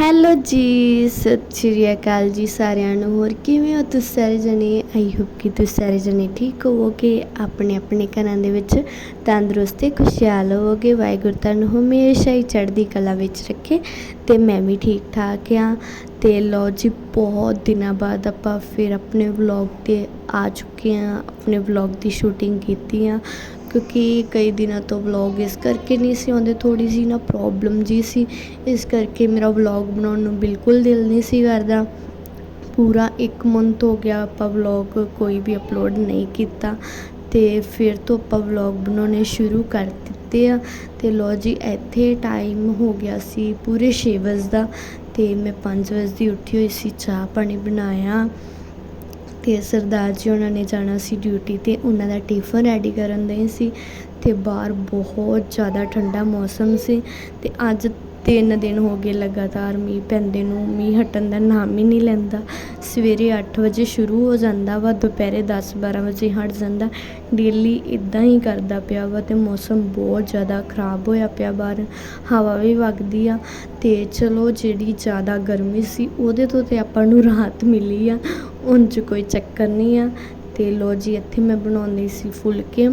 Hello ਜੀ, ਸਤਿ ਸ਼੍ਰੀ ਅਕਾਲ ਜੀ ਸਾਰਿਆਂ ਨੂੰ। ਹੋਰ ਕਿਵੇਂ ਹੋ ਤੁਸੀਂ ਸਾਰੇ ਜਣੇ? ਆਈ ਹੋਪ ਕਿ ਤੁਸੀਂ ਸਾਰੇ ਜਣੇ ਠੀਕ ਹੋਵੋਗੇ। ਆਪਣੇ ਆਪਣੇ ਘਰਾਂ ਦੇ ਵਿੱਚ ਤੰਦਰੁਸਤ ਤੇ ਖੁਸ਼ਹਾਲ ਹੋਵੋਗੇ। ਵਾਹਿਗੁਰੂ ਤੁਹਾਨੂੰ ਹਮੇਸ਼ਾ ਹੀ ਚੜ੍ਹਦੀ ਕਲਾ ਵਿੱਚ ਰੱਖੇ ਤੇ ਮੈਂ ਵੀ ਠੀਕ ਠਾਕ ਆ ਤੇ ਲੋ ਜੀ, ਬਹੁਤ ਦਿਨਾਂ ਬਾਅਦ ਆਪਾਂ ਫਿਰ ਆਪਣੇ ਵਲੌਗ ਤੇ ਆ ਚੁੱਕੇ ਆ ਆਪਣੇ ਵਲੌਗ ਦੀ ਸ਼ੂਟਿੰਗ ਕੀਤੀ ਆ। ਕਿਉਂਕਿ ਕਈ ਦਿਨਾਂ ਤੋਂ ਵਲੋਗ ਇਸ ਕਰਕੇ ਨਹੀਂ ਸੀ ਆਉਂਦੇ, ਥੋੜ੍ਹੀ ਜਿਹੀ ਨਾ ਪ੍ਰੋਬਲਮ ਜੀ ਸੀ। ਇਸ ਕਰਕੇ ਮੇਰਾ ਵਲੋਗ ਬਣਾਉਣ ਨੂੰ ਬਿਲਕੁਲ ਦਿਲ ਨਹੀਂ ਸੀ ਕਰਦਾ। ਪੂਰਾ 1 ਮੰਥ ਹੋ ਗਿਆ ਆਪਾਂ ਵਲੋਗ ਕੋਈ ਵੀ ਅਪਲੋਡ ਨਹੀਂ ਕੀਤਾ ਤੇ ਫਿਰ ਤੋਂ ਆਪਾਂ ਵਲੌਗ ਬਣਾਉਣੇ ਸ਼ੁਰੂ ਕਰ ਦਿੱਤੇ ਆ। ਤੇ ਲੋ ਜੀ, ਇੱਥੇ ਟਾਈਮ ਹੋ ਗਿਆ ਸੀ ਪੂਰੇ 6 ਵਜੇ ਦਾ ਤੇ ਮੈਂ 5 ਵਜੇ ਦੀ ਉੱਠੀ ਹੋਈ ਸੀ, ਚਾਹ ਪਾਣੀ ਬਣਾਇਆ। ਅਤੇ ਸਰਦਾਰ ਜੀ ਉਹਨਾਂ ਨੇ ਜਾਣਾ ਸੀ ਡਿਊਟੀ ਤੇ, ਉਹਨਾਂ ਦਾ ਟਿਫਨ ਰੈਡੀ ਕਰਨ ਦੇ ਸੀ ਅਤੇ ਬਾਹਰ ਬਹੁਤ ਜ਼ਿਆਦਾ ਠੰਡਾ ਮੌਸਮ ਸੀ ਅਤੇ ਅੱਜ ਤਿੰਨ ਦਿਨ ਹੋ ਗਏ ਲਗਾਤਾਰ ਮੀਂਹ ਪੈਂਦੇ ਨੂੰ, ਮੀਂਹ ਹਟਣ ਦਾ ਨਾਮ ਹੀ ਨਹੀਂ ਲੈਂਦਾ। ਸਵੇਰੇ ਅੱਠ ਵਜੇ ਸ਼ੁਰੂ ਹੋ ਜਾਂਦਾ ਵਾ, ਦੁਪਹਿਰੇ ਦਸ ਬਾਰਾਂ ਵਜੇ ਹਟ ਜਾਂਦਾ। ਡੇਲੀ ਇੱਦਾਂ ਹੀ ਕਰਦਾ ਪਿਆ ਵਾ ਅਤੇ ਮੌਸਮ ਬਹੁਤ ਜ਼ਿਆਦਾ ਖਰਾਬ ਹੋਇਆ ਪਿਆ ਬਾਹਰ। ਹਵਾ ਵੀ ਵਗਦੀ ਆ ਅਤੇ ਚਲੋ ਜਿਹੜੀ ਜ਼ਿਆਦਾ ਗਰਮੀ ਸੀ ਉਹਦੇ ਤੋਂ ਤਾਂ ਆਪਾਂ ਨੂੰ ਰਾਹਤ ਮਿਲੀ ਆ, ਉਂਝ ਕੋਈ ਚੱਕਰ ਨਹੀਂ ਆ। ਅਤੇ ਲਓ ਜੀ, ਇੱਥੇ ਮੈਂ ਬਣਾਉਂਦੀ ਸੀ ਫੁਲਕੇ।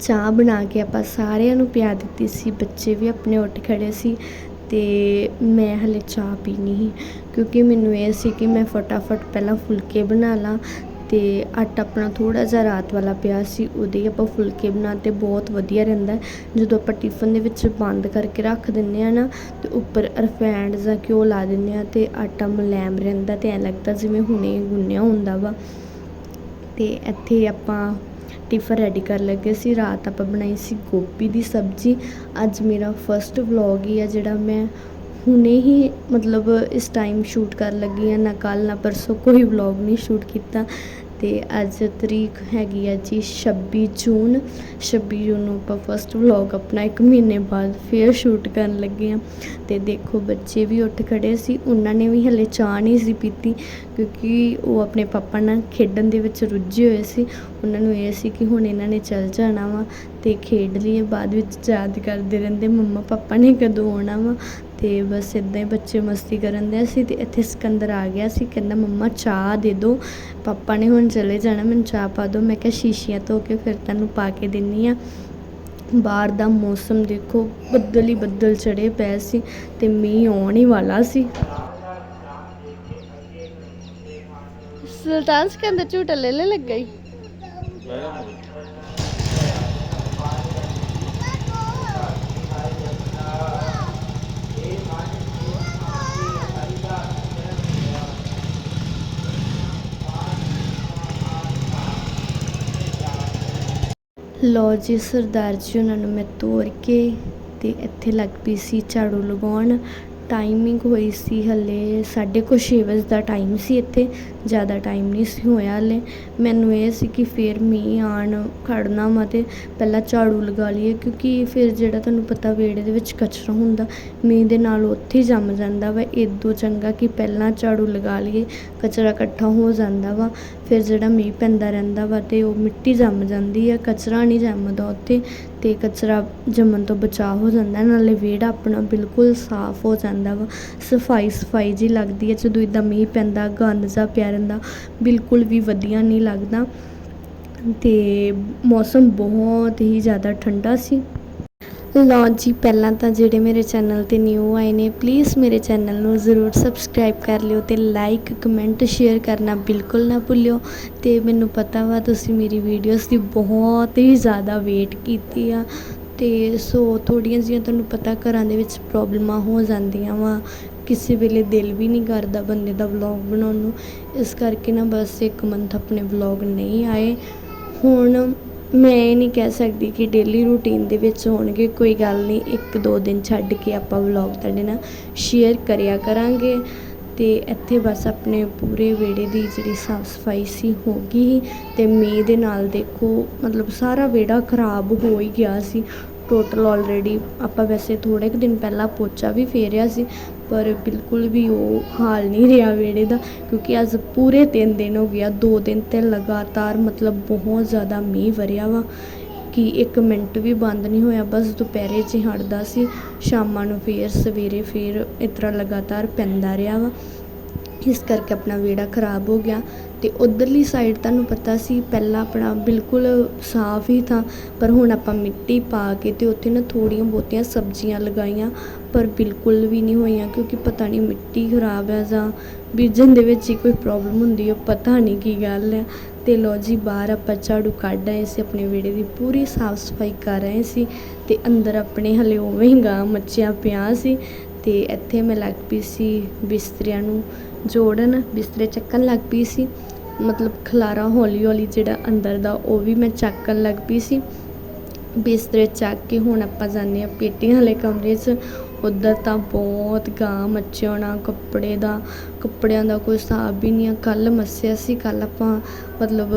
ਚਾਹ ਬਣਾ ਕੇ ਆਪਾਂ ਸਾਰਿਆਂ ਨੂੰ ਪਿਆ ਦਿੱਤੀ ਸੀ, ਬੱਚੇ ਵੀ ਆਪਣੇ ਉੱਠ ਖੜ੍ਹੇ ਸੀ ਅਤੇ ਮੈਂ ਹਾਲੇ ਚਾਹ ਪੀਣੀ ਸੀ ਕਿਉਂਕਿ ਮੈਨੂੰ ਇਹ ਸੀ ਕਿ ਮੈਂ ਫਟਾਫਟ ਪਹਿਲਾਂ ਫੁਲਕੇ ਬਣਾ ਲਾਂ ਅਤੇ ਆਟਾ ਆਪਣਾ ਥੋੜ੍ਹਾ ਜਿਹਾ ਰਾਤ ਵਾਲਾ ਪਿਆ ਸੀ, ਉਹਦੇ ਆਪਾਂ ਫੁਲਕੇ ਬਣਾ ਤੇ ਬਹੁਤ ਵਧੀਆ ਰਹਿੰਦਾ ਜਦੋਂ ਆਪਾਂ ਟਿਫਨ ਦੇ ਵਿੱਚ ਬੰਦ ਕਰਕੇ ਰੱਖ ਦਿੰਦੇ ਹਾਂ ਨਾ ਅਤੇ ਉੱਪਰ ਰਿਫਾਈਂਡ ਜਾਂ ਘਿਓ ਲਾ ਦਿੰਦੇ ਹਾਂ ਅਤੇ ਆਟਾ ਮੁਲਾਇਮ ਰਹਿੰਦਾ ਅਤੇ ਐਂ ਲੱਗਦਾ ਜਿਵੇਂ ਹੁਣੇ ਗੁੰਨਿਆ ਹੁੰਦਾ ਵਾ। ਅਤੇ ਇੱਥੇ ਆਪਾਂ ਟਿਫਨ ਰੈਡੀ ਕਰਨ ਲੱਗੇ ਸੀ, ਰਾਤ ਆਪਾਂ ਬਣਾਈ ਸੀ ਗੋਭੀ ਦੀ ਸਬਜ਼ੀ। ਅੱਜ ਮੇਰਾ ਫਸਟ ਵਲੌਗ ਹੀ ਆ ਜਿਹੜਾ ਮੈਂ ਹੁਣੇ ਹੀ ਮਤਲਬ ਇਸ ਟਾਈਮ ਸ਼ੂਟ ਕਰਨ ਲੱਗੀ ਆ ਨਾ ਕੱਲ ਨਾ ਪਰਸੋਂ ਕੋਈ ਵਲੌਗ ਨਹੀਂ ਸ਼ੂਟ ਕੀਤਾ। ਅਤੇ ਅੱਜ ਤਰੀਕ ਹੈਗੀ ਆ ਜੀ 26 ਜੂਨ। 26 ਜੂਨ ਨੂੰ ਆਪਾਂ ਫਸਟ ਵਲੌਗ ਆਪਣਾ ਇੱਕ ਮਹੀਨੇ ਬਾਅਦ ਫੇਰ ਸ਼ੂਟ ਕਰਨ ਲੱਗੇ ਆ। ਅਤੇ ਦੇਖੋ ਬੱਚੇ ਵੀ ਉੱਠ ਖੜੇ ਸੀ, ਉਹਨਾਂ ਨੇ ਵੀ ਹਲੇ ਚਾਹ ਨਹੀਂ ਸੀ ਪੀਤੀ, ਕਿਉਂਕਿ ਉਹ ਆਪਣੇ ਪਾਪਾ ਨਾਲ ਖੇਡਣ ਦੇ ਵਿੱਚ ਰੁੱਝੇ ਹੋਏ ਸੀ। ਉਹਨਾਂ ਨੂੰ ਇਹ ਸੀ ਕਿ ਹੁਣ ਇਹਨਾਂ ਨੇ ਚੱਲ ਜਾਣਾ ਵਾ ਅਤੇ ਖੇਡ ਲਈਏ, ਬਾਅਦ ਵਿੱਚ ਯਾਦ ਕਰਦੇ ਰਹਿੰਦੇ ਮੰਮਾ ਪਾਪਾ ਨੇ ਕਦੋਂ ਆਉਣਾ ਵਾ। ਅਤੇ ਬਸ ਇੱਦਾਂ ਹੀ ਬੱਚੇ ਮਸਤੀ ਕਰਨ ਦੇ ਸੀ ਤੇ ਇੱਥੇ ਸਿਕੰਦਰ ਆ ਗਿਆ ਸੀ, ਕਹਿੰਦਾ, ਮੰਮਾ, ਚਾਹ ਦੇ ਦਿਓ ਪਾਪਾ ਨੇ ਹੁਣ ਚਲੇ ਜਾਣਾ, ਮੈਨੂੰ ਚਾਹ ਪਾ ਦਿਓ ਮੈਂ ਕਿਹਾ, ਸ਼ੀਸ਼ੀਆਂ ਧੋ ਕੇ ਫਿਰ ਤੈਨੂੰ ਪਾ ਕੇ ਦਿੰਨੀ ਆ। ਬਾਹਰ ਦਾ ਮੌਸਮ ਦੇਖੋ, ਬੱਦਲ ਹੀ ਬੱਦਲ ਚੜੇ ਪਏ ਸੀ ਅਤੇ ਮੀਂਹ ਆਉਣ ਹੀ ਵਾਲਾ ਸੀ। ਸੁਲਤਾਨ ਸਿਕੰਦਰ ਝੂਟਾ ਲੈ ਲੈ ਲੱਗਾ ਹੀ ਲਓ ਜੀ, ਸਰਦਾਰ ਜੀ, ਉਹਨਾਂ ਨੂੰ ਮੈਂ ਤੋਰ ਕੇ ਅਤੇ ਇੱਥੇ ਲੱਗ ਪਈ ਸੀ ਝਾੜੂ ਲਗਾਉਣ। ਟਾਈਮਿੰਗ ਹੋਈ ਸੀ ਹਾਲੇ ਸਾਢੇ ਕੁ ਛੇ ਵਜੇ ਦਾ ਟਾਈਮ ਸੀ ਇੱਥੇ। ਜ਼ਿਆਦਾ ਟਾਈਮ ਨਹੀਂ ਸੀ ਹੋਇਆ ਹਲੇ। ਮੈਨੂੰ ਇਹ ਸੀ ਕਿ ਫਿਰ ਮੀਂਹ ਆਉਣ ਖੜਨਾ ਵਾ ਅਤੇ ਪਹਿਲਾਂ ਝਾੜੂ ਲਗਾ ਲਈਏ, ਕਿਉਂਕਿ ਫਿਰ ਜਿਹੜਾ ਤੁਹਾਨੂੰ ਪਤਾ ਵਿਹੜੇ ਦੇ ਵਿੱਚ ਕਚਰਾ ਹੁੰਦਾ, ਮੀਂਹ ਦੇ ਨਾਲ ਉੱਥੇ ਹੀ ਜੰਮ ਜਾਂਦਾ ਵਾ। ਇੱਦੋਂ ਚੰਗਾ ਕਿ ਪਹਿਲਾਂ ਝਾੜੂ ਲਗਾ ਲਈਏ, ਕਚਰਾ ਇਕੱਠਾ ਹੋ ਜਾਂਦਾ ਵਾ। ਫਿਰ ਜਿਹੜਾ ਮੀਂਹ ਪੈਂਦਾ ਰਹਿੰਦਾ ਵਾ ਅਤੇ ਉਹ ਮਿੱਟੀ ਜੰਮ ਜਾਂਦੀ ਆ, ਕਚਰਾ ਨਹੀਂ ਜੰਮਦਾ ਉੱਥੇ ਅਤੇ ਕਚਰਾ ਜੰਮਣ ਤੋਂ ਬਚਾਅ ਹੋ ਜਾਂਦਾ, ਨਾਲੇ ਵਿਹੜਾ ਆਪਣਾ ਬਿਲਕੁਲ ਸਾਫ਼ ਹੋ ਜਾਂਦਾ ਵਾ। ਸਫ਼ਾਈ ਸਫ਼ਾਈ ਜਿਹੀ ਲੱਗਦੀ ਹੈ ਜਦੋਂ ਇੱਦਾਂ ਮੀਂਹ ਪੈਂਦਾ, ਗੰਦ ਜਿਹਾ ਪਿਆ ਰਹਿੰਦਾ ਬਿਲਕੁਲ ਵੀ ਵਧੀਆ ਨਹੀਂ ਲੱਗਦਾ ਤੇ ਮੌਸਮ ਬਹੁਤ ਹੀ ਜ਼ਿਆਦਾ ਠੰਡਾ ਸੀ। ਲਓ ਜੀ, ਪਹਿਲਾਂ ਤਾਂ ਜਿਹੜੇ ਮੇਰੇ ਚੈਨਲ ਤੇ ਨਿਊ ਆਏ ਨੇ ਪਲੀਜ਼ ਮੇਰੇ ਚੈਨਲ ਨੂੰ ਜ਼ਰੂਰ ਸਬਸਕ੍ਰਾਈਬ ਕਰ ਲਿਓ ਤੇ ਲਾਈਕ ਕਮੈਂਟ ਸ਼ੇਅਰ ਕਰਨਾ ਬਿਲਕੁਲ ਨਾ ਭੁੱਲਿਓ ਤੇ ਮੈਨੂੰ ਪਤਾ ਵਾ ਤੁਸੀਂ ਮੇਰੀ ਵੀਡੀਓਜ਼ ਦੀ ਬਹੁਤ ਹੀ ਜ਼ਿਆਦਾ ਵੇਟ ਕੀਤੀ ਆ ਤੇ ਸੋ ਥੋੜੀਆਂ ਜਿਹੀਆਂ ਤੁਹਾਨੂੰ ਪਤਾ ਘਰਾਂ ਦੇ ਵਿੱਚ ਪ੍ਰੋਬਲਮਾਂ ਹੋ ਜਾਂਦੀਆਂ ਵਾ ਕਿਸੇ ਵੇਲੇ ਦਿਲ ਵੀ ਨਹੀਂ ਕਰਦਾ ਬੰਦੇ ਦਾ ਵਲੌਗ ਬਣਾਉਣ ਨੂੰ। ਇਸ ਕਰਕੇ ਨਾ ਬਸ ਇੱਕ ਮੰਥ ਆਪਣੇ ਵਲੌਗ ਨਹੀਂ ਆਏ। ਹੁਣ ਮੈਂ ਇਹ ਨਹੀਂ ਕਹਿ ਸਕਦੀ ਕਿ ਡੇਲੀ ਰੂਟੀਨ ਦੇ ਵਿੱਚ ਹੋਣਗੇ, ਕੋਈ ਗੱਲ ਨਹੀਂ, ਇੱਕ ਦੋ ਦਿਨ ਛੱਡ ਕੇ ਆਪਾਂ ਵਲੌਗ ਤੁਹਾਡੇ ਨਾਲ ਸ਼ੇਅਰ ਕਰਿਆ ਕਰਾਂਗੇ। ਤੇ ਇੱਥੇ ਬਸ ਆਪਣੇ ਪੂਰੇ ਵਿਹੜੇ ਦੀ ਜਿਹੜੀ ਸਾਫ਼ ਸਫ਼ਾਈ ਸੀ ਹੋ ਗਈ ਤੇ ਮੀਂਹ ਦੇ ਨਾਲ ਦੇਖੋ, ਮਤਲਬ ਸਾਰਾ ਵਿਹੜਾ ਖਰਾਬ ਹੋ ਹੀ ਗਿਆ ਸੀ। ਟੋਟਲ ਆਲਰੇਡੀ ਆਪਾਂ ਵੈਸੇ ਥੋੜੇ ਕੁ ਦਿਨ ਪਹਿਲਾਂ ਪੋਚਾ ਵੀ ਫੇਰਿਆ ਸੀ ਪਰ ਬਿਲਕੁਲ ਵੀ ਉਹ ਹਾਲ ਨਹੀਂ ਰਿਹਾ ਵਿਹੜੇ ਦਾ, ਕਿਉਂਕਿ ਅੱਜ ਪੂਰੇ ਤਿੰਨ ਦਿਨ ਹੋ ਗਿਆ ਦੋ ਦਿਨ ਤੇ ਲਗਾਤਾਰ ਮਤਲਬ ਬਹੁਤ ਜ਼ਿਆਦਾ ਮੀਂਹ ਵਰਿਆ ਵਾ, ਕਿ ਇੱਕ ਮਿੰਟ ਵੀ ਬੰਦ ਨਹੀਂ ਹੋਇਆ, ਬਸ ਦੁਪਹਿਰੇ 'ਚ ਹੀ ਹਟਦਾ ਸੀ, ਸ਼ਾਮਾਂ ਨੂੰ ਫੇਰ ਸਵੇਰੇ ਫੇਰ ਇਸ ਤਰ੍ਹਾਂ ਲਗਾਤਾਰ ਪੈਂਦਾ ਰਿਹਾ ਵਾ। ਇਸ ਕਰਕੇ ਆਪਣਾ ਵਿਹੜਾ ਖਰਾਬ ਹੋ ਗਿਆ ਅਤੇ ਉੱਧਰਲੀ ਸਾਈਡ ਤੁਹਾਨੂੰ ਪਤਾ ਸੀ, ਪਹਿਲਾਂ ਆਪਣਾ ਬਿਲਕੁਲ ਸਾਫ਼ ਹੀ ਥਾਂ, ਪਰ ਹੁਣ ਆਪਾਂ ਮਿੱਟੀ ਪਾ ਕੇ ਅਤੇ ਉੱਥੇ ਨਾ ਥੋੜ੍ਹੀਆਂ ਬਹੁਤੀਆਂ ਸਬਜ਼ੀਆਂ ਲਗਾਈਆਂ, ਪਰ ਬਿਲਕੁਲ ਵੀ ਨਹੀਂ ਹੋਈਆਂ, ਕਿਉਂਕਿ ਪਤਾ ਨਹੀਂ ਮਿੱਟੀ ਖਰਾਬ ਹੈ ਜਾਂ ਬੀਜਣ ਦੇ ਵਿੱਚ ਹੀ ਕੋਈ ਪ੍ਰੋਬਲਮ ਹੁੰਦੀ ਹੈ, ਪਤਾ ਨਹੀਂ ਕੀ ਗੱਲ ਹੈ। ਤੇ ਲਓ ਜੀ, ਬਾਹਰ ਆਪਾਂ ਝਾੜੂ ਕੱਢ ਆਏ ਸੀ, ਆਪਣੇ ਵਿਹੜੇ ਦੀ ਪੂਰੀ ਸਾਫ਼ ਸਫ਼ਾਈ ਕਰ ਰਹੇ ਸੀ ਅਤੇ ਅੰਦਰ ਆਪਣੇ ਹਲੇ ਉਵੇਂ ਹੀ ਗਾਂ ਮੱਚਿਆ ਪਿਆ ਸੀ ਅਤੇ ਇੱਥੇ ਮੈਂ ਲੱਗ ਪਈ ਸੀ ਬਿਸਤਰਿਆਂ ਨੂੰ ਜੋੜਨ, ਬਿਸਤਰੇ ਚੱਕਣ ਲੱਗ ਪਈ ਸੀ। ਮਤਲਬ ਖਲਾਰਾ ਹੌਲੀ ਹੌਲੀ ਜਿਹੜਾ ਅੰਦਰ ਦਾ ਉਹ ਵੀ ਮੈਂ ਚੱਕਣ ਲੱਗ ਪਈ ਸੀ। ਬਿਸਤਰੇ ਚੱਕ ਕੇ ਹੁਣ ਆਪਾਂ ਜਾਂਦੇ ਹਾਂ ਪੇਟੀਆਂ ਵਾਲੇ ਕਮਰੇ 'ਚ। ਉੱਧਰ ਤਾਂ ਬਹੁਤ ਗਾਂ ਮੱਚਿਆ ਹੋਣਾ, ਕੱਪੜੇ ਦਾ, ਕੱਪੜਿਆਂ ਦਾ ਕੋਈ ਹਿਸਾਬ ਵੀ ਨਹੀਂ ਆ। ਕੱਲ੍ਹ ਮੱਸਿਆ ਸੀ, ਕੱਲ੍ਹ ਆਪਾਂ ਮਤਲਬ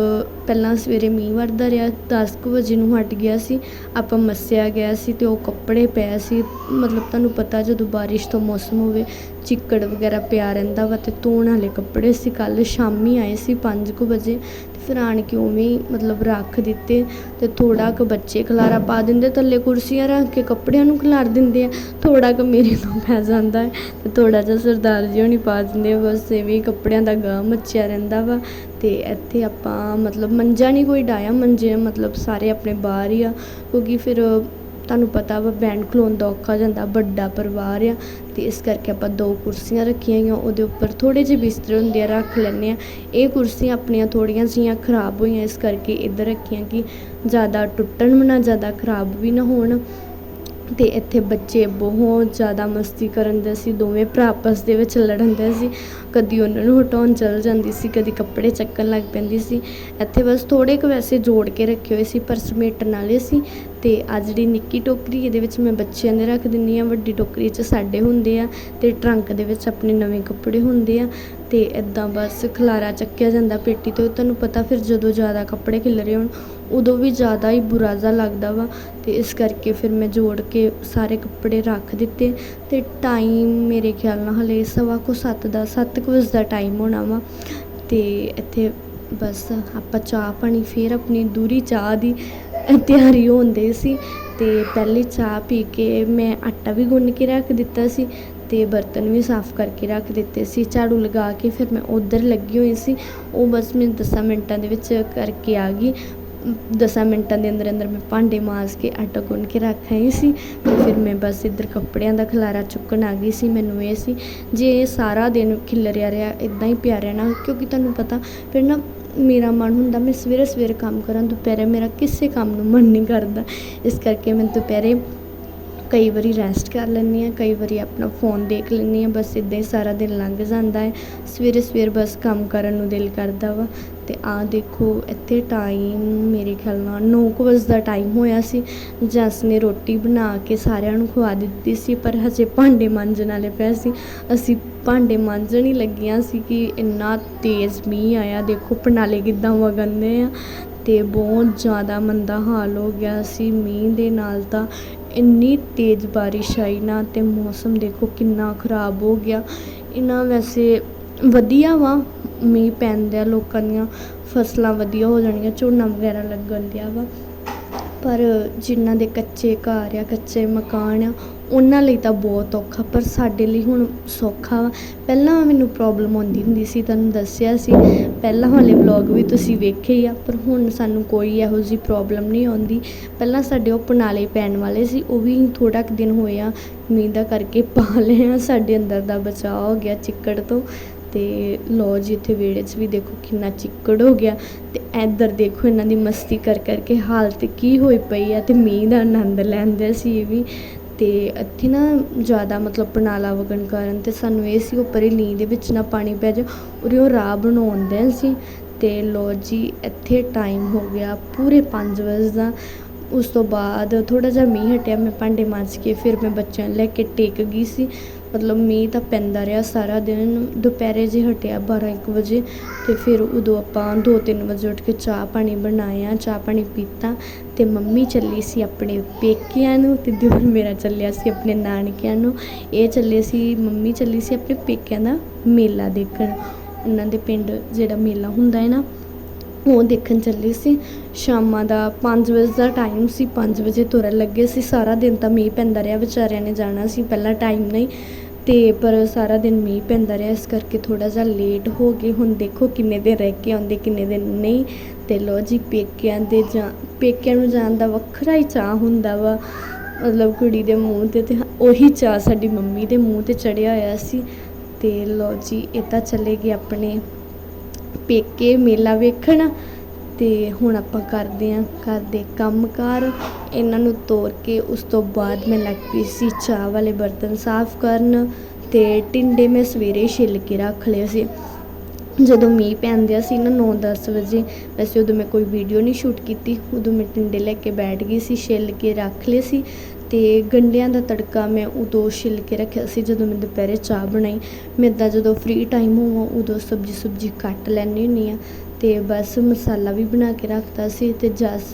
ਪਹਿਲਾਂ ਸਵੇਰੇ ਮੀਂਹ ਵਰਦਾ ਰਿਹਾ, ਦਸ ਕੁ ਵਜੇ ਨੂੰ ਹਟ ਗਿਆ ਸੀ। ਆਪਾਂ ਮੱਸਿਆ ਗਿਆ ਸੀ ਅਤੇ ਉਹ ਕੱਪੜੇ ਪਏ ਸੀ। ਮਤਲਬ ਤੁਹਾਨੂੰ ਪਤਾ ਜਦੋਂ ਬਾਰਿਸ਼ ਤੋਂ ਮੌਸਮ ਹੋਵੇ, ਚਿੱਕੜ ਵਗੈਰਾ ਪਿਆ ਰਹਿੰਦਾ ਵਾ ਅਤੇ ਧੋਣ ਵਾਲੇ ਕੱਪੜੇ ਸੀ। ਕੱਲ੍ਹ ਸ਼ਾਮੀ ਆਏ ਸੀ ਪੰਜ ਕੁ ਵਜੇ। ਫਿਰ ਆਣ ਕੇ ਉਵੇਂ ਹੀ ਮਤਲਬ ਰੱਖ ਦਿੱਤੇ ਅਤੇ ਥੋੜ੍ਹਾ ਕੁ ਬੱਚੇ ਖਲਾਰਾ ਪਾ ਦਿੰਦੇ, ਥੱਲੇ ਕੁਰਸੀਆਂ ਰੱਖ ਕੇ ਕੱਪੜਿਆਂ ਨੂੰ ਖਿਲਾਰ ਦਿੰਦੇ ਆ, ਥੋੜ੍ਹਾ ਕੁ ਮੇਰੇ ਤੋਂ ਪੈ ਜਾਂਦਾ ਅਤੇ ਥੋੜ੍ਹਾ ਜਿਹਾ ਸਰਦਾਰ ਜੀ ਹੋਣੀ ਪਾ ਦਿੰਦੇ ਬਸ ਇਵੇਂ ਕੱਪੜਿਆਂ ਦਾ ਗਾਹ ਮੱਚਿਆ ਰਹਿੰਦਾ ਵਾ ਅਤੇ ਇੱਥੇ ਆਪਾਂ ਮਤਲਬ ਮੰਜਾ ਨਹੀਂ ਕੋਈ ਡਾਇਆ ਮੰਜੇ ਮਤਲਬ ਸਾਰੇ ਆਪਣੇ ਬਾਹਰ ਹੀ ਆ, ਕਿਉਂਕਿ ਫਿਰ ਤੁਹਾਨੂੰ ਪਤਾ ਵਾ ਬੈਂਡ ਖਲੋਣ ਦਾ ਔਖਾ ਹੋ ਜਾਂਦਾ, ਵੱਡਾ ਪਰਿਵਾਰ ਆ ਅਤੇ ਇਸ ਕਰਕੇ ਆਪਾਂ ਦੋ ਕੁਰਸੀਆਂ ਰੱਖੀਆਂ ਹੋਈਆਂ, ਉਹਦੇ ਉੱਪਰ ਥੋੜ੍ਹੇ ਜਿਹੇ ਬਿਸਤਰੇ ਹੁੰਦੇ ਆ, ਰੱਖ ਲੈਂਦੇ ਹਾਂ ਇਹ ਕੁਰਸੀਆਂ ਆਪਣੀਆਂ ਥੋੜ੍ਹੀਆਂ ਜਿਹੀਆਂ ਖਰਾਬ ਹੋਈਆਂ, ਇਸ ਕਰਕੇ ਇੱਧਰ ਰੱਖੀਆਂ ਕਿ ਜ਼ਿਆਦਾ ਟੁੱਟਣ ਵੀ ਨਾ, ਜ਼ਿਆਦਾ ਖਰਾਬ ਵੀ ਨਾ ਹੋਣ। ਅਤੇ ਇੱਥੇ ਬੱਚੇ ਬਹੁਤ ਜ਼ਿਆਦਾ ਮਸਤੀ ਕਰਨ ਦੇ ਸੀ, ਦੋਵੇਂ ਭਰਾ ਆਪਸ ਦੇ ਵਿੱਚ ਲੜਨ ਦੇ ਸੀ। ਕਦੀ ਉਹਨਾਂ ਨੂੰ ਹਟਾਉਣ ਚਲ ਜਾਂਦੀ ਸੀ, ਕਦੀ ਕੱਪੜੇ ਚੱਕਣ ਲੱਗ ਪੈਂਦੀ ਸੀ। ਇੱਥੇ ਬਸ ਥੋੜ੍ਹੇ ਕੁ ਵੈਸੇ ਜੋੜ ਕੇ ਰੱਖੇ ਹੋਏ ਸੀ, ਪਰ ਸਮੇਟਣ ਵਾਲੇ ਸੀ। ਅਤੇ ਆਹ ਜਿਹੜੀ ਨਿੱਕੀ ਟੋਕਰੀ, ਇਹਦੇ ਵਿੱਚ ਮੈਂ ਬੱਚਿਆਂ ਦੇ ਰੱਖ ਦਿੰਦੀ ਹਾਂ। ਵੱਡੀ ਟੋਕਰੀ 'ਚ ਸਾਡੇ ਹੁੰਦੇ ਆ ਅਤੇ ਟਰੰਕ ਦੇ ਵਿੱਚ ਆਪਣੇ ਨਵੇਂ ਕੱਪੜੇ ਹੁੰਦੇ ਆ ਅਤੇ ਇੱਦਾਂ ਬਸ ਖਿਲਾਰਾ ਚੱਕਿਆ ਜਾਂਦਾ ਪੇਟੀ ਤੋਂ। ਤੁਹਾਨੂੰ ਪਤਾ ਫਿਰ ਜਦੋਂ ਜ਼ਿਆਦਾ ਕੱਪੜੇ ਖਿਲਰੇ ਹੋਣ, ਉਦੋਂ ਵੀ ਜ਼ਿਆਦਾ ਹੀ ਬੁਰਾ ਜਿਹਾ ਲੱਗਦਾ ਵਾ। ਅਤੇ ਇਸ ਕਰਕੇ ਫਿਰ ਮੈਂ ਜੋੜ ਕੇ ਸਾਰੇ ਕੱਪੜੇ ਰੱਖ ਦਿੱਤੇ ਅਤੇ ਟਾਈਮ ਮੇਰੇ ਖਿਆਲ ਨਾਲ ਹਲੇ ਸਵਾ ਕੁ ਸੱਤ ਦਾ, ਸੱਤ ਕੁ ਵਜੇ ਦਾ ਟਾਈਮ ਹੋਣਾ ਵਾ। ਅਤੇ ਇੱਥੇ ਬਸ ਆਪਾਂ ਚਾਹ ਪਾਣੀ ਫਿਰ ਆਪਣੀ ਦੂਰੀ ਚਾਹ ਦੀ ਤਿਆਰੀ ਹੁੰਦੇ ਸੀ ਅਤੇ ਪਹਿਲੇ ਚਾਹ ਪੀ ਕੇ ਮੈਂ ਆਟਾ ਵੀ ਗੁੰਨ ਕੇ ਰੱਖ ਦਿੱਤਾ ਸੀ ਅਤੇ ਬਰਤਨ ਵੀ ਸਾਫ਼ ਕਰਕੇ ਰੱਖ ਦਿੱਤੇ ਸੀ, ਝਾੜੂ ਲਗਾ ਕੇ ਫਿਰ ਮੈਂ ਉੱਧਰ ਲੱਗੀ ਹੋਈ ਸੀ। ਉਹ ਬਸ ਮੈਂ ਦਸਾਂ ਮਿੰਟਾਂ ਦੇ ਵਿੱਚ ਕਰਕੇ ਆ ਗਈ। ਦਸਾਂ ਮਿੰਟਾਂ ਦੇ ਅੰਦਰ ਅੰਦਰ ਮੈਂ ਭਾਂਡੇ ਮਾਂਜ ਕੇ ਆਟਾ ਗੁੰਨ ਕੇ ਰੱਖ ਆਈ ਸੀ ਅਤੇ ਫਿਰ ਮੈਂ ਬਸ ਇੱਧਰ ਕੱਪੜਿਆਂ ਦਾ ਖਲਾਰਾ ਚੁੱਕਣ ਆ ਗਈ ਸੀ। ਮੈਨੂੰ ਇਹ ਸੀ, ਜੇ ਇਹ ਸਾਰਾ ਦਿਨ ਖਿਲਰਿਆ ਰਿਹਾ ਇੱਦਾਂ ਹੀ ਪਿਆ ਰਹਿਣਾ, ਕਿਉਂਕਿ ਤੁਹਾਨੂੰ ਪਤਾ ਫਿਰ ਨਾ ਮੇਰਾ ਮਨ ਹੁੰਦਾ ਮੈਂ ਸਵੇਰੇ ਸਵੇਰੇ ਕੰਮ ਕਰਾਂ, ਦੁਪਹਿਰੇ ਮੇਰਾ ਕਿਸੇ ਕੰਮ ਨੂੰ ਮਨ ਨਹੀਂ ਕਰਦਾ। ਇਸ ਕਰਕੇ ਮੈਂ ਦੁਪਹਿਰੇ ਕਈ ਵਾਰੀ ਰੈਸਟ ਕਰ ਲੈਂਦੀ ਹਾਂ, ਕਈ ਵਾਰੀ ਆਪਣਾ ਫੋਨ ਦੇਖ ਲੈਂਦੀ ਹਾਂ, ਬਸ ਇੱਦਾਂ ਹੀ ਸਾਰਾ ਦਿਨ ਲੰਘ ਜਾਂਦਾ ਹੈ। ਸਵੇਰੇ ਸਵੇਰ ਬਸ ਕੰਮ ਕਰਨ ਨੂੰ ਦਿਲ ਕਰਦਾ ਵਾ। ਅਤੇ ਆਹ ਦੇਖੋ, ਇੱਥੇ ਟਾਈਮ ਮੇਰੇ ਖਿਆਲ ਨਾਲ ਨੌ ਕੁ ਵਜੇ ਦਾ ਟਾਈਮ ਹੋਇਆ ਸੀ। ਜੱਸ ਨੇ ਰੋਟੀ ਬਣਾ ਕੇ ਸਾਰਿਆਂ ਨੂੰ ਖਵਾ ਦਿੱਤੀ ਸੀ, ਪਰ ਹਜੇ ਭਾਂਡੇ ਮਾਂਜਣ ਵਾਲੇ ਪਏ ਸੀ। ਅਸੀਂ ਭਾਂਡੇ ਮਾਂਜਣ ਹੀ ਲੱਗੀਆਂ ਸੀ ਕਿ ਇੰਨਾ ਤੇਜ਼ ਮੀਂਹ ਆਇਆ। ਦੇਖੋ ਪਨਾਲੇ ਕਿੱਦਾਂ ਵਗਣਦੇ ਆ ਅਤੇ ਬਹੁਤ ਜ਼ਿਆਦਾ ਮੰਦਾ ਹਾਲ ਹੋ ਗਿਆ ਸੀ ਮੀਂਹ ਦੇ ਨਾਲ ਤਾਂ। ਇੰਨੀ ਤੇਜ਼ ਬਾਰਿਸ਼ ਆਈ ਨਾ ਅਤੇ ਮੌਸਮ ਦੇਖੋ ਕਿੰਨਾ ਖਰਾਬ ਹੋ ਗਿਆ। ਇਹਨਾਂ ਵੈਸੇ ਵਧੀਆ ਵਾ, ਮੀਂਹ ਪੈਣ ਲੋਕਾਂ ਦੀਆਂ, ਫਸਲਾਂ ਵਧੀਆ ਹੋ ਜਾਣਗੀਆਂ, ਝੋਨਾ ਵਗੈਰਾ ਲੱਗਣ ਦਿਆ ਵਾ। ਪਰ ਜਿਨ੍ਹਾਂ ਦੇ ਕੱਚੇ ਘਰ ਆ, ਕੱਚੇ ਮਕਾਨ ਆ ਉਹਨਾਂ ਲਈ ਤਾਂ ਬਹੁਤ ਔਖਾ, ਪਰ ਸਾਡੇ ਲਈ ਹੁਣ ਸੌਖਾ ਵਾ। ਪਹਿਲਾਂ ਮੈਨੂੰ ਪ੍ਰੋਬਲਮ ਆਉਂਦੀ ਹੁੰਦੀ ਸੀ, ਤੁਹਾਨੂੰ ਦੱਸਿਆ ਸੀ। ਪਹਿਲਾਂ ਵਾਲੇ ਵਲੌਗ ਵੀ ਤੁਸੀਂ ਵੇਖੇ ਹੀ ਆ, ਪਰ ਹੁਣ ਸਾਨੂੰ ਕੋਈ ਇਹੋ ਜਿਹੀ ਪ੍ਰੋਬਲਮ ਨਹੀਂ ਆਉਂਦੀ। ਪਹਿਲਾਂ ਸਾਡੇ ਉਹ ਪਨਾਲੇ ਪੈਣ ਵਾਲੇ ਸੀ, ਉਹ ਵੀ ਥੋੜ੍ਹਾ ਕੁ ਦਿਨ ਹੋਇਆ ਮੀਂਹ ਦਾ ਕਰਕੇ ਪਾ ਲਏ ਆ। ਸਾਡੇ ਅੰਦਰ ਦਾ ਬਚਾਅ ਹੋ ਗਿਆ ਚਿੱਕੜ ਤੋਂ। ਅਤੇ ਲਓ ਜੀ, ਇੱਥੇ ਵਿਹੜੇ 'ਚ ਵੀ ਦੇਖੋ ਕਿੰਨਾ ਚਿੱਕੜ ਹੋ ਗਿਆ। ਅਤੇ ਇੱਧਰ ਦੇਖੋ ਇਹਨਾਂ ਦੀ ਮਸਤੀ ਕਰ ਕਰਕੇ ਹਾਲਤ ਕੀ ਹੋਈ ਪਈ ਆ ਅਤੇ ਮੀਂਹ ਦਾ ਆਨੰਦ ਲੈਂਦੇ ਸੀ ਇਹ ਵੀ। ਅਤੇ ਇੱਥੇ ਨਾ ਜ਼ਿਆਦਾ ਮਤਲਬ ਪਨਾਲਾ ਵਗਣ ਕਾਰਨ ਅਤੇ ਸਾਨੂੰ ਇਹ ਸੀ ਉੱਪਰ ਹੀ ਲੀਹ ਦੇ ਵਿੱਚ ਨਾ ਪਾਣੀ ਪੈ ਜਾਵੇ, ਉਰੇ ਉਹ ਰਾਹ ਬਣਾਉਂਦੇ ਸੀ ਅਤੇ ਲਓ ਜੀ, ਇੱਥੇ ਟਾਈਮ ਹੋ ਗਿਆ ਪੂਰੇ ਪੰਜ ਵਜੇ ਦਾ ਉਸ ਤੋਂ ਬਾਅਦ ਥੋੜ੍ਹਾ ਜਿਹਾ ਮੀਂਹ ਹਟਿਆ, ਮੈਂ ਭਾਂਡੇ ਮਾਂਜ ਕੇ ਫਿਰ ਮੈਂ ਬੱਚਿਆਂ ਨੂੰ ਲੈ ਕੇ ਟੇਕ ਗਈ ਸੀ। ਮਤਲਬ ਮੀਂਹ ਤਾਂ ਪੈਂਦਾ ਰਿਹਾ ਸਾਰਾ ਦਿਨ, ਦੁਪਹਿਰੇ ਜੇ ਹਟਿਆ ਬਾਰਾਂ ਇੱਕ ਵਜੇ ਅਤੇ ਫਿਰ ਉਦੋਂ ਆਪਾਂ ਦੋ ਤਿੰਨ ਵਜੇ ਉੱਠ ਕੇ ਚਾਹ ਪਾਣੀ ਬਣਾਇਆ, ਚਾਹ ਪਾਣੀ ਪੀਤਾ ਅਤੇ ਮੰਮੀ ਚੱਲੀ ਸੀ ਆਪਣੇ ਪੇਕਿਆਂ ਨੂੰ ਅਤੇ ਦਿਓਰ ਮੇਰਾ ਚੱਲਿਆ ਸੀ ਆਪਣੇ ਨਾਨਕਿਆਂ ਨੂੰ। ਇਹ ਚੱਲੇ ਸੀ, ਮੰਮੀ ਚੱਲੀ ਸੀ ਆਪਣੇ ਪੇਕਿਆਂ ਦਾ ਮੇਲਾ ਦੇਖਣ। ਉਹਨਾਂ ਦੇ ਪਿੰਡ ਜਿਹੜਾ ਮੇਲਾ ਹੁੰਦਾ ਹੈ ਨਾ ਉਹ ਦੇਖਣ ਚੱਲੇ ਸੀ। ਸ਼ਾਮਾਂ ਦਾ 5 ਵਜੇ ਦਾ ਟਾਈਮ ਸੀ 5 ਵਜੇ ਤੁਰਨ ਲੱਗੇ ਸੀ। ਸਾਰਾ ਦਿਨ ਤਾਂ ਮੀਂਹ ਪੈਂਦਾ ਰਿਹਾ, ਵਿਚਾਰਿਆਂ ਨੇ ਜਾਣਾ ਸੀ। ਪਹਿਲਾਂ ਟਾਈਮ ਨਹੀਂ ਤੇ ਪਰ ਸਾਰਾ ਦਿਨ ਮੀਂਹ ਪੈਂਦਾ ਰਿਹਾ, ਇਸ ਕਰਕੇ ਥੋੜਾ ਜਿਹਾ ਲੇਟ ਹੋ ਗਏ। ਹੁਣ ਦੇਖੋ ਕਿੰਨੇ ਦਿਨ ਰਹਿ ਕੇ ਆਉਂਦੇ, ਕਿੰਨੇ ਦਿਨ ਨਹੀਂ ਤੇ ਲੋ ਜੀ, ਪੇਕਿਆਂ ਦੇ ਜਾਂ, ਪੇਕਿਆਂ ਨੂੰ ਜਾਣ ਦਾ ਵੱਖਰਾ ਹੀ ਚਾਹ ਹੁੰਦਾ ਵਾ। ਮਤਲਬ ਕੁੜੀ ਦੇ ਮੂੰਹ ਤੇ ਤੇ ਉਹੀ ਚਾਹ ਸਾਡੀ ਮੰਮੀ ਦੇ ਮੂੰਹ ਤੇ ਚੜਿਆ ਹੋਇਆ ਸੀ। ਤੇ ਲੋ ਜੀ, ਇਹ ਤਾਂ ਚਲੇ ਗਏ ਆਪਣੇ ਪੇਕੇ ਮੇਲਾ ਵੇਖਣ। ਤੇ ਹੁਣ ਆਪਾਂ ਕਰਦੇ ਆਂ ਘਰ ਦੇ ਕੰਮਕਾਰ। ਇਹਨਾਂ ਨੂੰ ਤੋਰ ਕੇ ਉਸ ਤੋਂ ਬਾਅਦ ਮੈਂ ਲੱਗ ਪਈ ਸੀ ਚਾਹ ਵਾਲੇ ਬਰਤਨ ਸਾਫ਼ ਕਰਨ ਤੇ ਟਿੰਡੇ ਮੈਂ ਸਵੇਰੇ ਛਿੱਲ ਕੇ ਰੱਖ ਲਏ ਸੀ। ਜਦੋਂ ਮੀਂਹ ਪੈਂਦਿਆ ਸੀ ਨਾ 9-10 ਵਜੇ, ਵੈਸੇ ਉਦੋਂ ਮੈਂ ਕੋਈ ਵੀਡੀਓ ਨਹੀਂ ਸ਼ੂਟ ਕੀਤੀ। ਉਦੋਂ ਮੈਂ ਟਿੰਡੇ ਲੈ ਕੇ ਬੈਠ ਗਈ ਸੀ, ਛਿੱਲ ਕੇ ਰੱਖ ਲਏ ਸੀ। ਅਤੇ ਗੰਢਿਆਂ ਦਾ ਤੜਕਾ ਮੈਂ ਉਦੋਂ ਛਿੱਲ ਕੇ ਰੱਖਿਆ ਸੀ ਜਦੋਂ ਮੈਂ ਦੁਪਹਿਰੇ ਚਾਹ ਬਣਾਈ। ਮੈਂ ਇੱਦਾਂ ਜਦੋਂ ਫਰੀ ਟਾਈਮ ਹੋਵਾਂ ਉਦੋਂ ਸਬਜ਼ੀ ਸੁਬਜੀ ਕੱਟ ਲੈਂਦੀ ਹੁੰਦੀ ਹਾਂ ਅਤੇ ਬਸ ਮਸਾਲਾ ਵੀ ਬਣਾ ਕੇ ਰੱਖਤਾ ਸੀ ਅਤੇ ਜਸ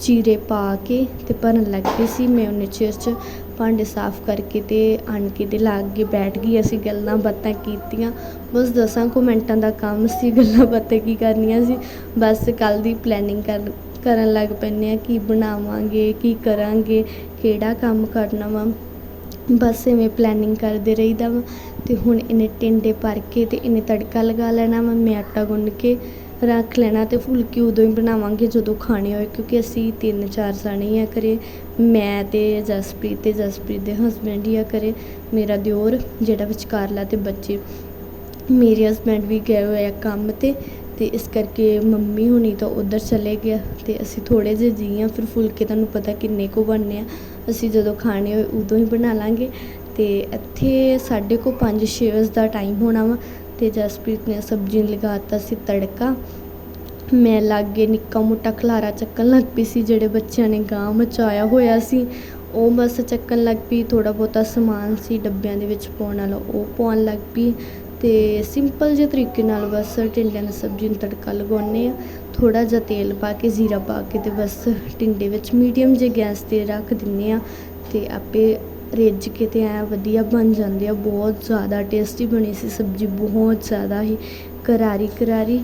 ਚੀਰੇ ਪਾ ਕੇ ਅਤੇ ਭਰਨ ਲੱਗ ਪਈ ਸੀ ਮੈਂ ਉਹਨੇ ਚਿਰ ਚ। ਭਾਂਡੇ ਸਾਫ਼ ਕਰਕੇ ਅਤੇ ਆਣ ਕੇ ਤੇ ਲਾ ਕੇ ਬੈਠ ਗਈ ਅਸੀਂ ਗੱਲਾਂ ਬਾਤਾਂ ਕੀਤੀਆਂ। ਬਸ ਦਸਾਂ ਕੁ ਮਿੰਟਾਂ ਦਾ ਕੰਮ ਸੀ ਗੱਲਾਂ ਬਾਤਾਂ ਕੀ ਕਰਨੀਆਂ ਸੀ। ਬਸ ਕੱਲ੍ਹ ਦੀ ਪਲੈਨਿੰਗ ਕਰ ਕਰਨ ਲੱਗ ਪੈਂਦੇ ਹਾਂ ਕੀ ਬਣਾਵਾਂਗੇ, ਕੀ ਕਰਾਂਗੇ, ਕਿਹੜਾ ਕੰਮ ਕਰਨਾ ਵਾ। ਬਸ ਇਵੇਂ ਪਲੈਨਿੰਗ ਕਰਦੇ ਰਹੀਦਾ ਵਾ ਅਤੇ ਹੁਣ ਇਹਨੇ ਟਿੰਡੇ ਭਰ ਕੇ ਅਤੇ ਇਹਨੇ ਤੜਕਾ ਲਗਾ ਲੈਣਾ ਵਾ, ਮੈਂ ਆਟਾ ਗੁੰਨ ਕੇ ਰੱਖ ਲੈਣਾ ਅਤੇ ਫੁਲਕੇ ਉਦੋਂ ਹੀ ਬਣਾਵਾਂਗੇ ਜਦੋਂ ਖਾਣੇ ਹੋਏ, ਕਿਉਂਕਿ ਅਸੀਂ ਤਿੰਨ ਚਾਰ ਜਾਣੇ ਹੀ ਆ ਕਰੇ ਮੈਂ ਅਤੇ ਜਸਪ੍ਰੀਤ ਅਤੇ ਜਸਪ੍ਰੀਤ ਦੇ ਹਸਬੈਂਡ ਹੀ ਆ ਕਰੇ ਮੇਰਾ ਦਿਓਰ ਜਿਹੜਾ ਵਿਚਕਾਰਲਾ ਅਤੇ ਬੱਚੇ। ਮੇਰੇ ਹਸਬੈਂਡ ਵੀ ਗਏ ਹੋਏ ਆ ਕੰਮ ਤੇ ਅਤੇ ਇਸ ਕਰਕੇ ਮੰਮੀ ਹੋਣੀ ਤਾਂ ਉੱਧਰ ਚਲੇ ਗਿਆ ਅਤੇ ਅਸੀਂ ਥੋੜ੍ਹੇ ਜਿਹੇ ਜੀ ਹਾਂ, ਫਿਰ ਫੁਲਕੇ ਤੁਹਾਨੂੰ ਪਤਾ ਕਿੰਨੇ ਕੁ ਬਣਨੇ ਆ। ਅਸੀਂ ਜਦੋਂ ਖਾਣੇ ਹੋਏ ਉਦੋਂ ਹੀ ਬਣਾ ਲਵਾਂਗੇ ਅਤੇ ਇੱਥੇ ਸਾਡੇ ਕੋਲ ਪੰਜ ਛੇ ਵਜੇ ਦਾ ਟਾਈਮ ਹੋਣਾ ਵਾ ਅਤੇ ਜਸਪ੍ਰੀਤ ਨੇ ਸਬਜ਼ੀ ਨੂੰ ਦਿੱਤਾ ਸੀ ਤੜਕਾ। ਮੈਂ ਲਾਗੇ ਨਿੱਕਾ ਮੋਟਾ ਖਲਾਰਾ ਚੱਕਣ ਲੱਗ ਪਈ ਸੀ, ਜਿਹੜੇ ਬੱਚਿਆਂ ਨੇ ਗਾਂ ਮਚਾਇਆ ਹੋਇਆ ਸੀ। ਉਹ ਬਸ ਚੱਕਣ ਲੱਗ ਪਈ ਥੋੜਾ ਬਹੁਤਾ ਸਮਾਨ ਸੀ ਡੱਬਿਆਂ ਦੇ ਵਿੱਚ ਪਾਉਣ ਵਾਲਾ, ਉਹ ਪਾਉਣ ਲੱਗ ਪਈ। ਅਤੇ ਸਿੰਪਲ ਜਿਹੇ ਤਰੀਕੇ ਨਾਲ ਬਸ ਟਿੰਡਿਆਂ ਦੀ ਸਬਜ਼ੀ ਨੂੰ ਤੜਕਾ ਲਗਾਉਂਦੇ ਹਾਂ। ਥੋੜ੍ਹਾ ਜਿਹਾ ਤੇਲ ਪਾ ਕੇ, ਜ਼ੀਰਾ ਪਾ ਕੇ ਅਤੇ ਬਸ ਟਿੰਡੇ ਵਿੱਚ ਮੀਡੀਅਮ ਜਿਹੇ ਗੈਸ ਤੇ ਰੱਖ ਦਿੰਦੇ ਹਾਂ ਅਤੇ ਆਪੇ ਰਿੱਝ ਕੇ ਤੇ ਐਂ ਵਧੀਆ ਬਣ ਜਾਂਦੇ ਆ। ਬਹੁਤ ਜ਼ਿਆਦਾ ਟੇਸਟੀ ਬਣੀ ਸੀ ਸਬਜ਼ੀ, ਬਹੁਤ ਜ਼ਿਆਦਾ ਹੀ ਕਰਾਰੀ ਕਰਾਰੀ।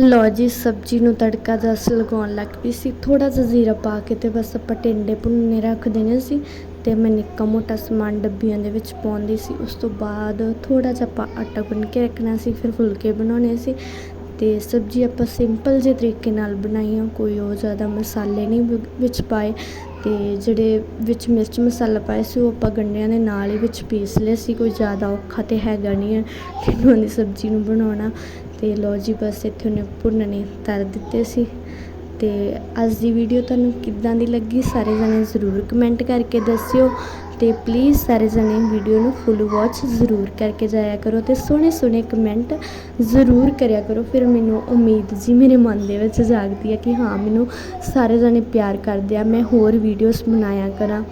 ਲਓ ਜੀ, ਸਬਜ਼ੀ ਨੂੰ ਤੜਕਾ ਜਸ ਲਗਾਉਣ ਲੱਗ ਪਈ ਸੀ। ਥੋੜਾ ਜਿਹਾ ਜ਼ੀਰਾ ਪਾ ਕੇ ਤੇ ਬਸ ਆਪਾਂ ਟਿੰਡੇ ਭੁੰਨੇ ਰੱਖ ਦੇਣੇ ਸੀ। ਅਤੇ ਮੈਂ ਨਿੱਕਾ ਮੋਟਾ ਸਮਾਨ ਡੱਬੀਆਂ ਦੇ ਵਿੱਚ ਪਾਉਂਦੀ ਸੀ। ਉਸ ਤੋਂ ਬਾਅਦ ਥੋੜ੍ਹਾ ਜਿਹਾ ਆਪਾਂ ਆਟਾ ਗੁੰਨ ਕੇ ਰੱਖਣਾ ਸੀ, ਫਿਰ ਫੁਲਕੇ ਬਣਾਉਣੇ ਸੀ ਅਤੇ ਸਬਜ਼ੀ ਆਪਾਂ ਸਿੰਪਲ ਜਿਹੇ ਤਰੀਕੇ ਨਾਲ ਬਣਾਈ ਆ ਕੋਈ ਉਹ ਜ਼ਿਆਦਾ ਮਸਾਲੇ ਨਹੀਂ ਵਿ- ਵਿੱਚ ਪਾਏ ਅਤੇ ਜਿਹੜੇ ਵਿੱਚ ਮਿਰਚ ਮਸਾਲਾ ਪਾਇਆ ਸੀ, ਉਹ ਆਪਾਂ ਗੰਢਿਆਂ ਦੇ ਨਾਲ ਹੀ ਵਿੱਚ ਪੀਸ ਲਏ ਸੀ। ਕੋਈ ਜ਼ਿਆਦਾ ਔਖਾ ਤਾਂ ਹੈਗਾ ਨਹੀਂ ਹੈ ਟਿੰਡੋਂ ਦੀ ਸਬਜ਼ੀ ਨੂੰ ਬਣਾਉਣਾ ਅਤੇ ਲਓ ਜੀ, ਬਸ ਇੱਥੇ ਉਹਨੇ ਭੁੰਨਣੇ ਤਰ ਦਿੱਤੇ ਸੀ। ਅਤੇ ਅੱਜ ਦੀ ਵੀਡੀਓ ਤੁਹਾਨੂੰ ਕਿੱਦਾਂ ਦੀ ਲੱਗੀ ਸਾਰੇ ਜਣੇ ਜ਼ਰੂਰ ਕਮੈਂਟ ਕਰਕੇ ਦੱਸਿਓ ਅਤੇ ਪਲੀਜ਼ ਸਾਰੇ ਜਣੇ ਵੀਡੀਓ ਨੂੰ ਫੁੱਲ ਵਾਚ ਜ਼ਰੂਰ ਕਰਕੇ ਜਾਇਆ ਕਰੋ ਅਤੇ ਸੋਹਣੇ ਸੋਹਣੇ ਕਮੈਂਟ ਜ਼ਰੂਰ ਕਰਿਆ ਕਰੋ। ਫਿਰ ਮੈਨੂੰ ਉਮੀਦ ਜੀ ਮੇਰੇ ਮਨ ਦੇ ਵਿੱਚ ਜਾਗਦੀ ਹੈ ਕਿ ਹਾਂ, ਮੈਨੂੰ ਸਾਰੇ ਜਣੇ ਪਿਆਰ ਕਰਦੇ ਆ, ਮੈਂ ਹੋਰ ਵੀਡੀਓਜ਼ ਬਣਾਇਆ ਕਰਾਂ,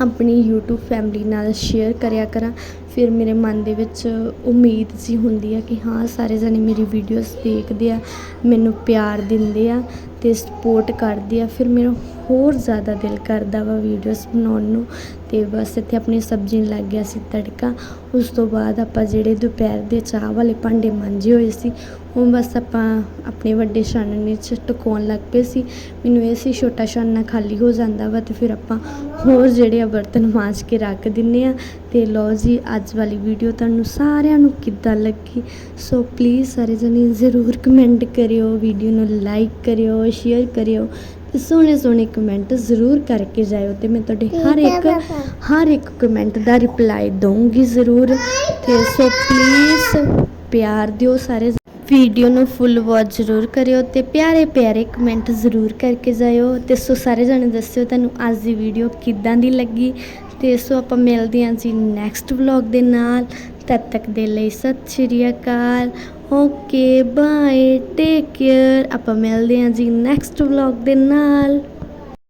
ਆਪਣੀ YouTube ਫੈਮਿਲੀ ਨਾਲ ਸ਼ੇਅਰ ਕਰਿਆ ਕਰਾਂ। ਫਿਰ ਮੇਰੇ ਮਨ ਦੇ ਵਿੱਚ ਉਮੀਦ ਜੀ ਹੁੰਦੀ ਆ ਕਿ ਹਾਂ, ਸਾਰੇ ਜਣੇ ਮੇਰੀ ਵੀਡੀਓਜ਼ ਦੇਖਦੇ ਆ, ਮੈਨੂੰ ਪਿਆਰ ਦਿੰਦੇ ਆ ਅਤੇ ਸਪੋਰਟ ਕਰਦੇ ਆ ਫਿਰ ਮੇਰਾ ਹੋਰ ਜ਼ਿਆਦਾ ਦਿਲ ਕਰਦਾ ਵਾ ਵੀਡੀਓਜ਼ ਬਣਾਉਣ ਨੂੰ। ਤੇ ਬਸ ਇੱਥੇ ਆਪਣੀ ਸਬਜ਼ੀ ਲੱਗ ਗਿਆ ਸੀ ਤੜਕਾ। ਉਸ ਤੋਂ ਬਾਅਦ ਆਪਾਂ ਜਿਹੜੇ ਦੁਪਹਿਰ ਦੇ ਚਾਹ ਵਾਲੇ ਭਾਂਡੇ ਮਾਂਜੇ ਹੋਏ ਸੀ, ਉਹ ਬਸ ਆਪਾਂ ਆਪਣੇ ਵੱਡੇ ਛਾਨਣੇ 'ਚ ਟਕਾਉਣ ਲੱਗ ਪਏ ਸੀ। ਮੈਨੂੰ ਇਹ ਸੀ ਛੋਟਾ ਛਾਨਣਾ ਖਾਲੀ ਹੋ ਜਾਂਦਾ ਵਾ ਤੇ ਫਿਰ ਆਪਾਂ ਹੋਰ ਜਿਹੜੇ ਆ ਬਰਤਨ ਮਾਂਜ ਕੇ ਰੱਖ ਦਿੰਨੇ ਆ। ਤੇ ਲਓ ਜੀ, ਅੱਜ ਵਾਲੀ ਵੀਡੀਓ ਤੁਹਾਨੂੰ ਸਾਰਿਆਂ ਨੂੰ ਕਿੱਦਾਂ ਲੱਗੀ? ਸੋ ਪਲੀਜ਼ ਸਾਰੇ ਜਣੇ ਜ਼ਰੂਰ ਕਮੈਂਟ ਕਰਿਓ ਵੀਡੀਓ ਨੂੰ ਲਾਈਕ ਕਰਿਓ ਸ਼ੇਅਰ ਕਰਿਓ। ਸੋਹਣੇ ਸੋਹਣੇ ਕਮੈਂਟ ਜ਼ਰੂਰ ਕਰਕੇ ਜਾਇਓ ਤੇ ਮੈਂ ਤੁਹਾਡੇ ਹਰ ਇੱਕ ਹਰ ਇੱਕ ਕਮੈਂਟ ਦਾ ਰਿਪਲਾਈ ਦਊਂਗੀ ਜ਼ਰੂਰ। ਤੇ ਸੋ ਪਲੀਜ਼ ਪਿਆਰ ਦਿਓ ਸਾਰੇ। ਵੀਡੀਓ ਨੂੰ ਫੁੱਲ ਵਾਚ ਜ਼ਰੂਰ ਕਰਿਓ ਤੇ ਪਿਆਰੇ ਪਿਆਰੇ ਕਮੈਂਟ ਜ਼ਰੂਰ ਕਰਕੇ ਜਾਇਓ। ਤੇ ਸੋ ਸਾਰੇ ਜਣੇ ਦੱਸਿਓ ਤੁਹਾਨੂੰ ਅੱਜ ਦੀ ਵੀਡੀਓ ਕਿੱਦਾਂ ਦੀ ਲੱਗੀ। ਤੇ ਸੋ ਆਪਾਂ ਮਿਲਦੇ ਹਾਂ ਜੀ ਨੈਕਸਟ ਵਲੌਗ ਦੇ ਨਾਲ। ਤਦ ਤੱਕ ਦੇ ਲਈ ਸਤਿ ਸ਼੍ਰੀ ਅਕਾਲ। ਓਕੇ ਬਾਏ ਟੇਕ ਕੇਅਰ ਆਪਾਂ ਮਿਲਦੇ ਹਾਂ ਜੀ ਨੈਕਸਟ ਵਲੌਗ ਦੇ ਨਾਲ।